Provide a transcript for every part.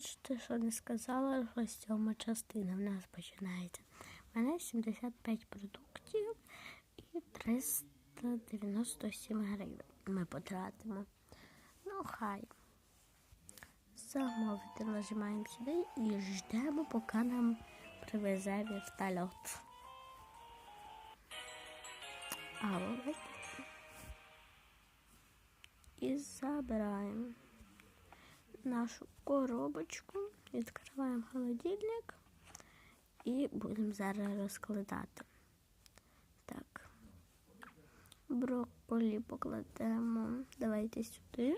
Вибачте, що не сказала, що сьома частина в нас починається. У мене 75 продуктів і 397 гривень ми потратимо. Ну, хай. Замовити нажимаємо сюди і ждемо, поки нам привезе вертольот. А. І забираємо нашу коробочку, відкриваємо холодильник і будемо зараз розкладати. Так. Брокколі покладемо. Давайте сюди.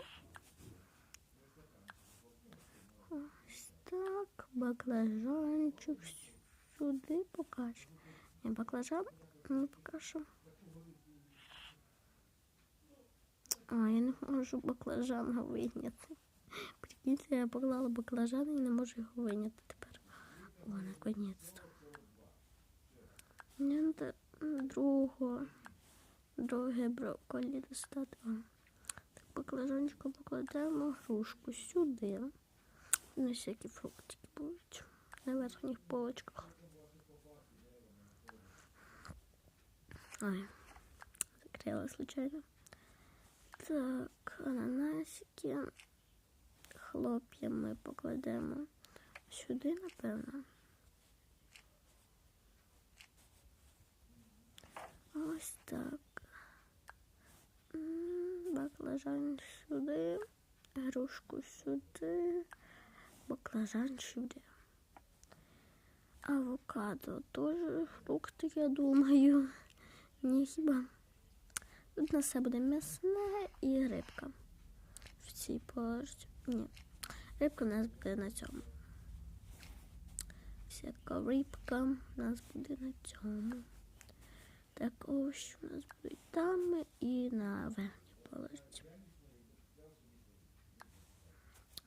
Ось так. Баклажанчик сюди покажемо. Не баклажан не покажу. А, я не можу баклажана вийняти. Прикиньте, я поклала баклажан і не можу його вийняти тепер. О, наконець-то. Мені другого, друге брокколі достати. Так, баклажанчика покладемо грушку сюди. На всякі фруктики будуть на верхніх полочках. Ой, закрила случайно. Так, ананасики. Хлоп'я ми покладемо сюди, напевно. Ось так. Баклажан сюди, грушку сюди, баклажан сюди. Авокадо теж фрукти, я думаю. Ні, хіба. Тут на все буде м'ясне і рибка. В цій положці. Ні. Рибка у нас буде на цьому. Всяка рибка у нас буде на цьому. Так ось у нас будуть там і на верхній положці.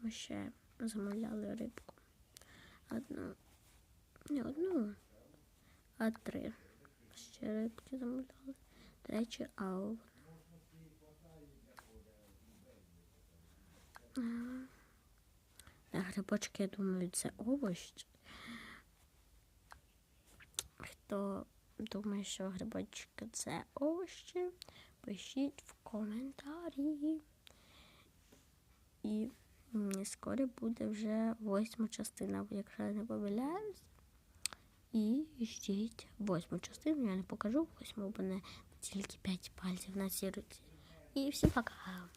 Ми ще замовляли рибку. Одну. Не одну, а три. Ще рибки замовляли. До речі, ау. Грибочки, я думаю, це овощ. Хто думає, що грибочки це овощі, пишіть в коментарі. І скоро буде вже восьма частина, якщо я не помиляюсь. І ждіть восьму частину. Я не покажу восьму, бо не тільки 5 пальців на цій руці. І всім пока!